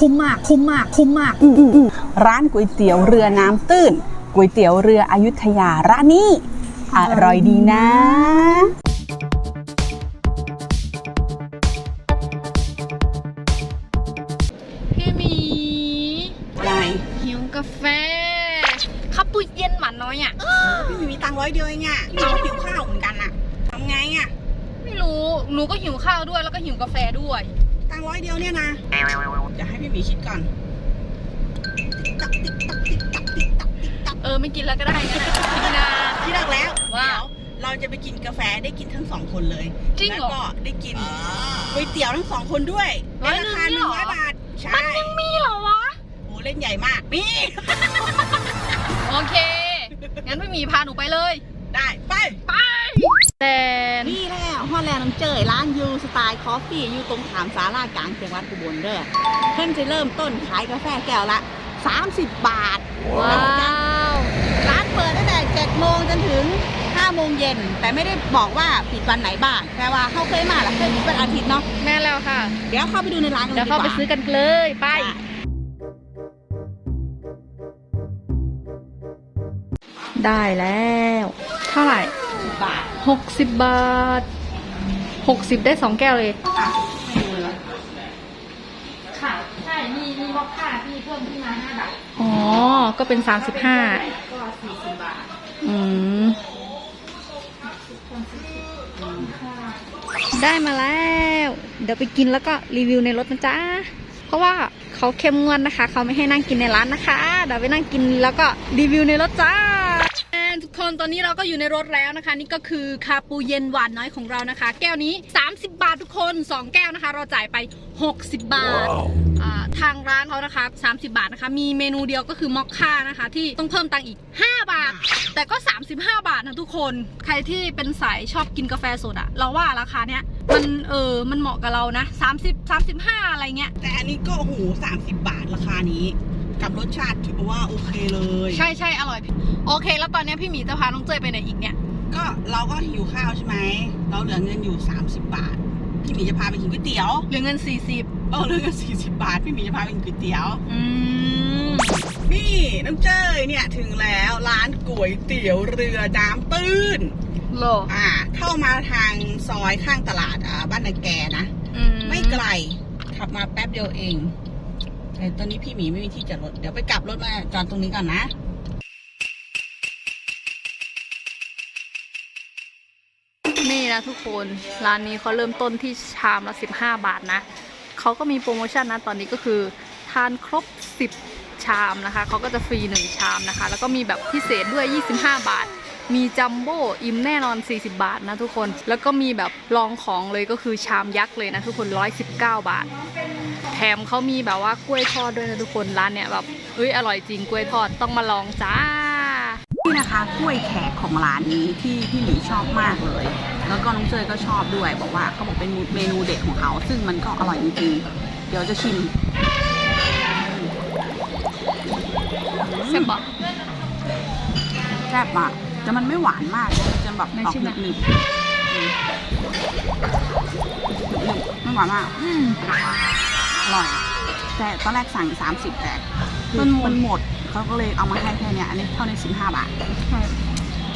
คุ้มมาก คุ้มมาก คุ้มมาก อืมอืมอืมร้านก๋วยเตี๋ยวเรือน้ำตื้นก๋วยเตี๋ยวเรืออยุธยาร้านนี้อร่อยดีนะ พี่หมีอะไรหิวกาแฟคับปุเย็นหมันน้อยอะ พี่มีตังค์ร้อยเดียวเองอะเราหิวข้าวเหมือนกันอะทำไงอะไม่รู้ หนูก็หิวข้าวด้วยแล้วก็หิวกาแฟด้วยตัง ค์ร้อยเดียวเนี่ยนะจะให้พี่หมีคิดก่อนติ๊กตักติ๊กตักติ๊กตักติ๊กตักติ๊กตักเออไม่กินแล้วก็ได้นะกินนานคิดออกแล้วว่าเดี๋ยวเราจะไปกินกาแฟได้กินทั้งสองคนเลยจริงเหรอแล้วก็ได้กินก๋วยเตี๋ยวทั้งสองคนด้วยร้อยในหนึ่รางคาหเนี่นึ่ยงเหรอร้อยบาทใช่มันยังมีเหรอวะ โอ้เล่นใหญ่มากนี่โอเค งั้นพี่หมีพาหนูไปเลย ได้ไป ไป แต่นี่แหละฮอลแลนด์น้องเจยร้านยูสไตล์คอฟฟี่อยู่ตรงขามสาลากลางจังหวัดอุบลเด้อเพิ่งจะเริ่มต้นขายกาแฟแก้วละ 30 บาทว้าวร้านเปิดตั้งแต่7โมงจนถึง5โมงเย็น แต่ไม่ได้บอกว่าปิดวันไหนบ้าง แต่ว่าเขาเคยมาแล้วเคยปิดวันอาทิตย์เนาะแม่แล้วค่ะ เดี๋ยวเข้าไปดูในร้านกันเลเดี๋ยยวดีเข้ากไปว่าซื้อกันเลยไป ได้แล้ว เท่าไหร่ บาทหกสิบบาทหกสิบได้สองแก้วเลยอะไม่ดูเลยค่ะใช่มีมีมอคค่าที่เพิ่มขึ้นมาห้าบาทอ๋อ ก็เป็นสามสิบห้าก็40บาทอืม ได้มาแล้ว เดี๋ยวไปกินแล้วก็รีวิวในรถนะจ๊ะ เพราะว่าเขาเข้มงวดนะคะ เขาไม่ให้นั่งกินในร้านนะคะ เดี๋ยวไปนั่งกินแล้วก็รีวิวในรถจ้าทุกค นตอนนี้เราก็อยู่ในรถแล้วนะคะ นี่ก็คือคาปูเย็นหวานน้อยของเรานะคะ แก้วนี้ 30 บาททุกคน 2 แก้วนะคะ เราจ่ายไป 60 บาทอ่าทางร้านเขานะคะ 30 บาทนะคะ มีเมนูเดียวก็คือมอคค่านะคะ ที่ต้องเพิ่มตังค์อีก 5 บาท แต่ก็ 35 บาทนะทุกคน ใครที่เป็นสายชอบกินกาแฟสดอะเราว่าราคาเนี้ยมันเออมันเหมาะกับเรานะ 30 35 อะไรเงี้ย แต่อันนี้ก็โอ้โห30บาทราคานี้ กับรสชาติถือว่าโอเคเลยใช่ใช่อร่อย โอเค แล้วตอนเนี้ยพี่หมีจะพาน้องเจยไปไหนอีกเนี่ย ก็เราก็หิวข้าวใช่ไหมเราเหลือเงินอยู่ 30 บาท พี่หมีจะพาไปกินก๋วยเตี๋ยวเหลือเงิน 40เออเหลือเงิน40 บาท พี่หมีจะพาไปกินก๋วยเตี๋ยว อืมนี่น้ำเจ้ยเนี่ยถึงแล้วร้านก๋วยเตี๋ยวเรือน้ำตื้นโลอ่า เข้ามาทางซอยข้างตลาดอ่าบ้านนาแกนะอืไม่ไกลขับมาแป๊บเดียวเอง แต่ตอนนี้พี่หมีไม่มีที่จอดรถ เดี๋ยวไปกลับรถมาจอดตรงนี้ก่อนนะ นี่นะทุกคน ร้านนี้เขาเริ่มต้นที่ชามละ 15 บาทนะ เขาก็มีโปรโมชั่นนะ ตอนนี้ก็คือทานครบ 10 ชามนะคะ เขาก็จะฟรี 1 ชามนะคะ แล้วก็มีแบบพิเศษด้วย 25 บาทมีจัมโบ้อิ่มแน่นอน 40 บาทนะทุกคน แล้วก็มีแบบรองของเลยก็คือชามยักษ์เลยนะทุกคน 119 บาท มเขามีแบบว่ากล้วยทอดด้วยนะทุกคนร้านเนี้ยแบบเอ้ยอร่อยจริงกล้วยทอดต้องมาลองจ้า นี่นะคะกล้วยแขกของร้านนี้ที่พี่หมีชอบมากเลย แล้วก็น้องเจยก็ชอบด้วย บอกว่าเขาบอกเป็นเมนูเด็ดของเขาซึ่งมันก็อร่อยจริงๆเดี๋ยวจะชิมแซ่บปะแซ่บอะแต่มันไม่หวานมากมันจะแบบไม่ออกใช่ไหมหนึบๆอืมหนึบๆไม่หวานมาก อืมอร่อย แต่ตอนแรกสั่ง 30 แต่มันมันหมดเขาก็เลยเอามาให้แค่เนี้ยอันนี้เท่าใน15 บาท ใช่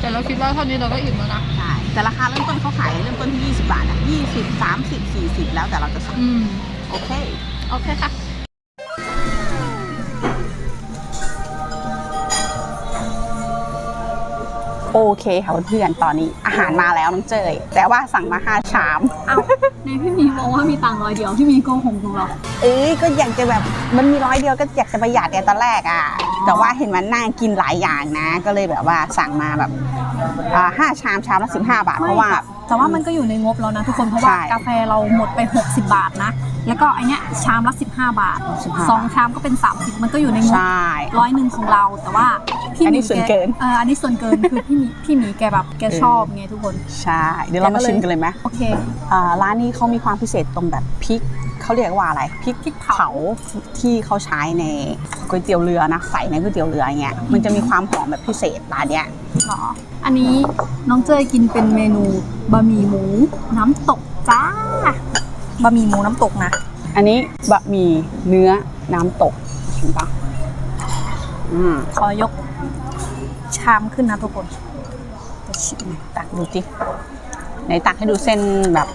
แต่เราคิดว่าเท่านี้เราก็อิ่มแล้วนะ ใช่ แต่ราคาเริ่มต้นเขาขายเริ่มต้นที่ 20 บาทนะ20 30 40 แล้วแต่เราจะสั่งอืม โอเค โอเคค่ะ โอเคค่ะเพื่อนๆตอนนี้อาหารมาแล้วน้องเจย แต่ว่าสั่งมา5ชาม เอาในพี่มีบอกว่ามีตังค์ร้อยเดียวพี่มีโกหกของเรา เอ้ยก็อยากจะแบบมันมีร้อยเดียวก็อยากจะประหยัดแต่ตอนแรกอะ แต่ว่าเห็นมันน่ากินหลายอย่างนะ ก็เลยแบบว่าสั่งมาแบบอ่าห้าชามชามละสิบห้าบาทเพราะว่า แต่ว่ามันก็อยู่ในงบแล้วนะทุกคนเพราะว่าใช่ กาแฟเราหมดไป 60 บาทนะ แล้วก็ไอเนี้ยชามละ 15 บาท15 สองชามก็เป็น 30 มันก็อยู่ในงบใช่ ร้อยหนึ่งของเราแต่ว่าพี่อันนี้หมีส่วนแกเกินเอออันนี้ส่วนเกินคือพี่หมีพี่หมีแกแบบแกชอบไงทุกคนใช่ เดี๋ยวเรามาชิมกันเลยไหมโอเค อ่าร้านนี้เขามีความพิเศษตรงแบบพริกเขาเรียกว่าอะไรพริกพริกเผา เผาที่เขาใช้ในก๋วยเตี๋ยวเรือนะใส่ในก๋วยเตี๋ยวเรืออย่างเงี้ยมันจะมีความหอมแบบพิเศษร้านเนี้ย เหรออันนี้น้องเจยกินเป็นเมนูบะหมี่หมู น้ำตกจ้า บะหมี่หมูน้ำตกนะ อันนี้บะหมี่เนื้อน้ำตกเห็นปะอืมขอยกชามขึ้นนะทุกคนจะชิมตักดูจิไหนตักให้ดูเส้นแบบ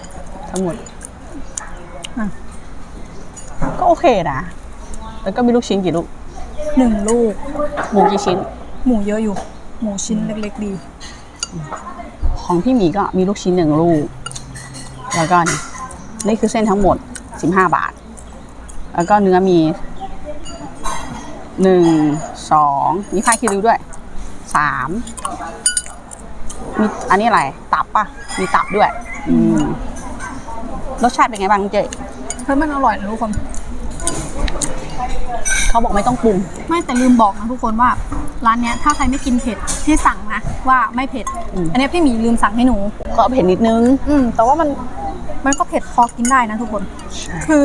ทั้งหมดอะก็โอเคนะ แล้วก็มีลูกชิ้นกี่ลูกหนึ่งลูก หมูกี่ชิ้น หมูเยอะอยู่ หมูชิ้นเล็กๆดี ของพี่หมีก็มีลูกชิ้นหนึ่งลูก แล้วก็นี่ นี่คือเส้นทั้งหมด 15 บาท แล้วก็เนื้อมีหนึ่งสองมีผ้าคีริ้วด้วยสามมีอันนี้อะไร ตับปะมีตับด้วย อืม รสชาติเป็นไงบ้างเจ๊เฮ้ยมันอร่อยนะทุกคน เขาบอกไม่ต้องปรุง ไม่แต่ลืมบอกนะทุกคนว่า ร้านเนี้ยถ้าใครไม่กินเผ็ดให้สั่งนะว่าไม่เผ็ด อืม อันเนี้ยพี่หมีลืมสั่งให้หนู ก็เผ็ดนิดนึง อืมแต่ว่ามัน มันก็เผ็ดพอกินได้นะทุกคน คือ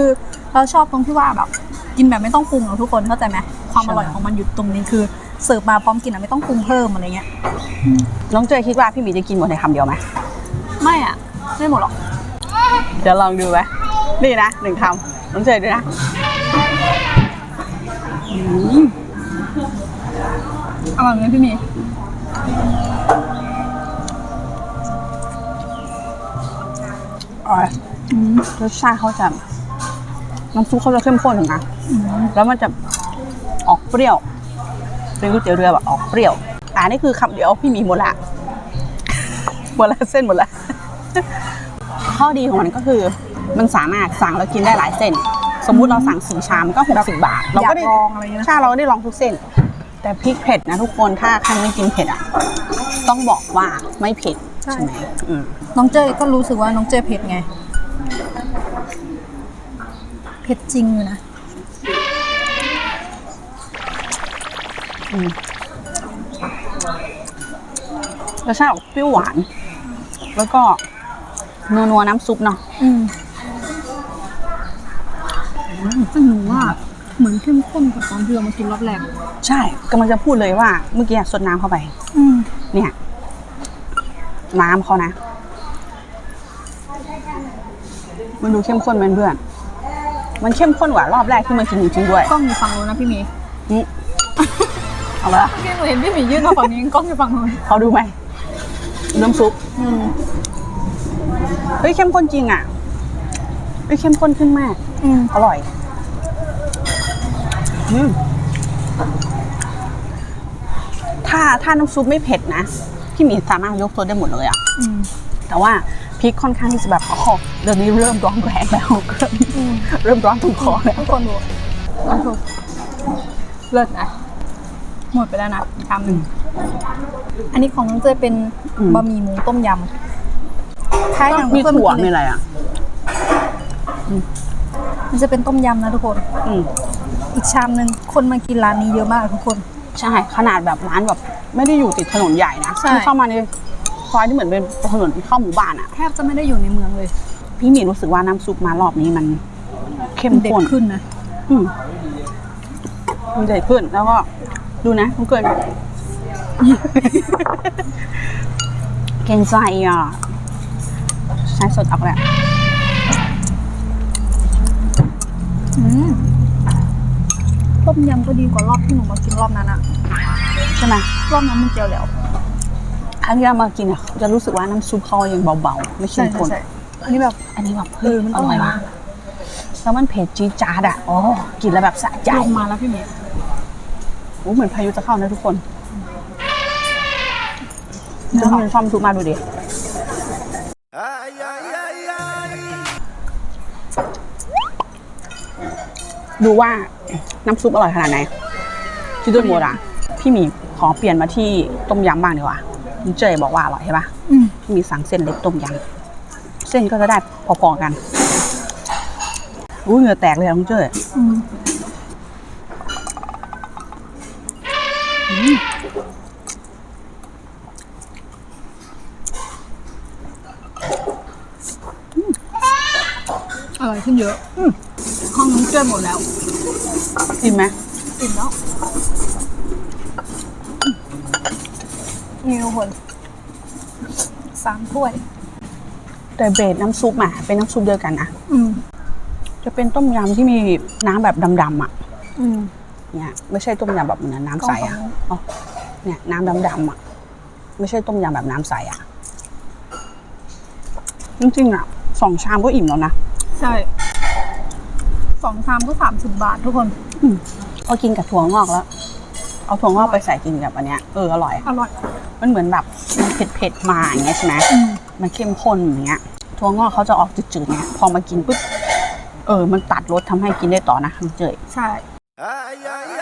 เราชอบตรงที่ว่าแบบกินแบบไม่ต้องปรุงอะทุกคนเข้าใจไหมความอร่อยของมันอยู่ตรงนี้คือเสิร์ฟมาพร้อมกินอะไม่ต้องปรุงเพิ่มอะไรเงี้ยน้องเจยคิดว่าพี่หมีจะกินหมดในคำเดียวไหมไม่อะไม่หมดหรอกเดี๋ยวลองดูไหมนี่นะหนึ่งคำน้องเจยดูนะอืมอร่อยไหมพี่หมี อร่อยรสชาติเขาจะน้ำซุปเขาจะเข้มข้นนะแล้วมันจะออกเปรี้ยวเป็นก๋วยเตี๋ยวเรือแบบออกเปรี้ยวอ่านี่คือคำเดียวพี่หมีหมดละหมดละเส้นหมดละข้อดีของมันก็คือมันสามารถสั่งแล้วกินได้หลายเส้น สมมุติเราสั่งสี่ชามก็หกสิบบาท เราก็ได้อยากลองอะไรเงี้ยนะใช่เราก็ได้ลองทุกเส้น แต่พริกเผ็ดนะทุกคนถ้าใครไม่กินเผ็ดอะต้องบอกว่าไม่เผ็ด ใช่ไหมอืมน้องเจยก็รู้สึกว่าน้องเจยเผ็ดไง เผ็ดจริงอยู่นะรสชาติออกเปรี้ยวหวาน แล้วก็นัวนัวๆน้ำซุปเนาะอืมแต่หนูว่าเหมือนเข้มข้นกว่าตอนที่เรามากินรอบแรก ใช่กำลังจะพูดเลยว่าเมื่อกี้สดน้ำเข้าไป อืมเนี่ย น้ำเขานะ มันดูเข้มข้นเป็นเพื่อน มันเข้มข้นกว่ารอบแรกที่มากินจริงๆด้วย กล้องอยู่ฝั่งนู้นนะพี่หมีอืมเอาละพี่หนูเห็นพี่หมียื่นมาฝั่งนี้กล้องอยู่ฝั่งนู้นเขาดูไหมน้ำซุปอืมเฮ้ยเข้มข้นจริงอะเฮ้ยเข้มข้นขึ้นมาก อืมอร่อยอืมถ้าถ้าน้ำซุปไม่เผ็ดนะ พี่หมีสามารถยกตัวได้หมดเลยอะอืมแต่ว่าพริกค่อนข้างที่จะแบบอ๋อเดี๋ยวนี้เริ่มร้อนแรงแล้วอืมเริ่มร้อนตรงคอแล้วทุกคนดูน้ำซุปเลิศนะหมดไปแล้วนะชามหนึ่งอันนี้ของน้องเจยเป็นบะหมี่หมูต้มยำคล้ายกันมีเพื่อนถั่วเอมีกี้อะไรเลยอะมันจะเป็นต้มยำนะทุกคนอืมอีกชามหนึ่งคนมากินร้านนี้เยอะมากทุกคน ใช่ขนาดแบบร้านแบบ ไม่ได้อยู่ติดถนนใหญ่นะใช่คือเข้ามาในซอยที่เหมือนเป็นถนนเข้าหมู่บ้านอะ แทบจะไม่ได้อยู่ในเมืองเลยพี่หมีรู้สึกว่าน้ำซุปมารอบนี้มันเข้มเด็ดข้นขึ้นนะอืมมันใหญ่ขึ้นแล้วก็ดูนะทุกคนเกรงใจอะใช้สดอักแหละอืมต้มยำก็ดีกว่ารอบที่หนูมากินรอบนั้นอะ ใช่ไหมรอบนั้นมันเจียวแล้วครั้งที่เรามากินอะจะรู้สึกว่าน้ำซุปเขายังเบาๆไม่เข้มข้นอันนี้แบบอันนี้แบบเออมันอต้องร่อยว่ะแล้วมันเผ็ดจี๊ดจ๊าดอะอ๋อกินแล้วแบบสะใจลงมาแล้วพี่เมย์โอ้เหมือนพายุจะเข้านะทุกคนเดี๋ยวมันซ่อมซุปมาดูดิดูว่าน้ำซุปอร่อยขนาดไหนที่ด้วยโมดอะ พี่หมีขอเปลี่ยนมาที่ต้มยำบ้างดีกว่าคุณเจยบอกว่าอร่อยใช่ปะอืมพี่หมีสั่งเส้นเล็กต้มยำเส้นก็จะได้พอๆกันอู้เหงื่อแตกเลยอะคุณเจยอืมอร่อยขึ้นเยอะอืมห้องน้ำเกลือหมดแล้วกินไหมอิ่มแล้ว นี่ทุกคนสามถ้วย แต่เบสน้ำซุปอะ เป็นน้ำซุปเดียวกันนะอืม จะเป็นต้มยำที่มีน้ำแบบดำๆอะ อืม เนี่ย ไม่ใช่ต้มยำแบบเหมือนน้ำใสอะของอ๋อเนี่ยน้ำดำๆอะ ไม่ใช่ต้มยำแบบน้ำใสอะ จริงๆอะสองชามก็อิ่มแล้วนะ ใช่สองชามก็สามสิบบาททุกคน พอกินกับถั่วงอกแล้ว เอาถั่วงอกไปใส่กินกับอันเนี้ยเอออร่อย อร่อย มันเหมือนแบบมันเผ็ดๆมาอย่างเงี้ยใช่ไหมอืม มันเข้มข้นอย่างเงี้ยถั่วงอกเขาจะออกจืดๆไงพอมากินปุ๊บเออ มันตัดรสทำให้กินได้ต่อนะคุณเจย ใช่ Ay, ay, ay, ay.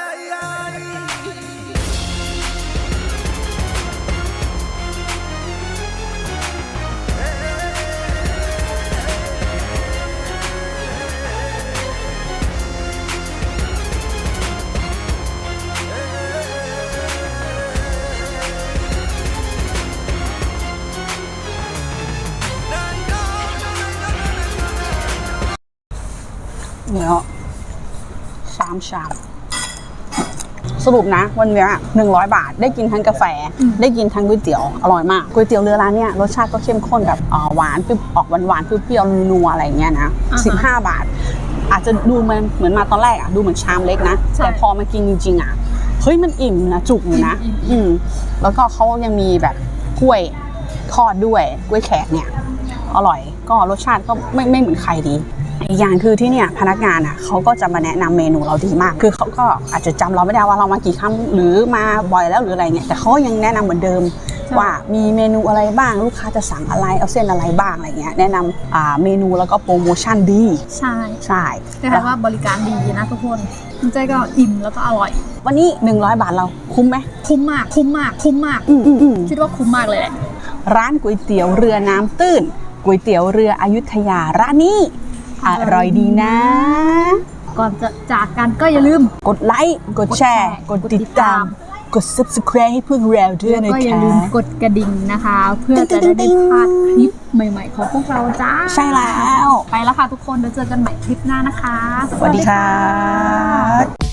เดี๋ยวสามชามสรุปนะ วันเนี้หนึ่งร้อยบาท ได้กินทั้งกาแฟ ได้กินทั้งก๋วยเตี๋ยว อร่อยมากก๋วยเตี๋ยวเรือร้านเนี้ยรสชาติก็เข้มข้นแบบอ่าหวานเปรี้ยวออกหวานหวานๆเปรี้ยวๆนัวๆอะไรอย่างเงี้ยนะอ่าฮะสิบห้าบาท อาจจะดูมันเหมือนมาตอนแรกอะดูเหมือนชามเล็กนะใช่แต่พอมากินจริงๆอะเฮ้ยมันอิ่มนะจุกอยู่นะอิ่มอืมแล้วก็เขายังมีแบบกล้วยทอดด้วยกล้วยแขกเนี่ย อร่อยก็รสชาติก็ไม่ไม่เหมือนใครดี อีกอย่างคือที่เนี่ยพนักงานอะเขาก็จะมาแนะนำเมนูเราดีมาก คือเขาก็อาจจะจำเราไม่ได้ว่าเรามากี่ครั้งหรือมาบ่อยแล้วหรืออะไรเงี้ยแต่เขายังแนะนำเหมือนเดิมใช่ว่ามีเมนูอะไรบ้างลูกค้าจะสั่งอะไรเอาเส้นอะไรบ้างอะไรเงี้ยแนะนำอ่าเมนูแล้วก็โปรโมชั่นดี ใช่ใช่แต่ถามว่าบริการดีนะทุกคนคุณใจก็อิ่มแล้วก็อร่อย วันนี้ 100 บาทเราคุ้มไหมคุ้มมากคุ้มมากคุ้มมากอืมอืมอืมคิดว่าคุ้มมากเลยแหละร้านก๋วยเตี๋ยวเรือน้ำตื้นก๋วยเตี๋ยวเรืออยุธยาร้านนี้ อร่อยดีนะ ก่อนจะจากกันก็อย่าลืม กดไลค์กดแชร์ กดติดตาม กด subscribe ให้พวกเราด้วยแล้วนะก็อย่าคะลืมกดกระดิ่งนะคะ เพื่อจะได้ไม่พลาดคลิปใหม่ๆ ของพวกเราจ้าใช่แล้ว ไปแล้วค่ะทุกคนเดี๋ยวเจอกันใหม่คลิปหน้านะคะ สวัสดีค่ะ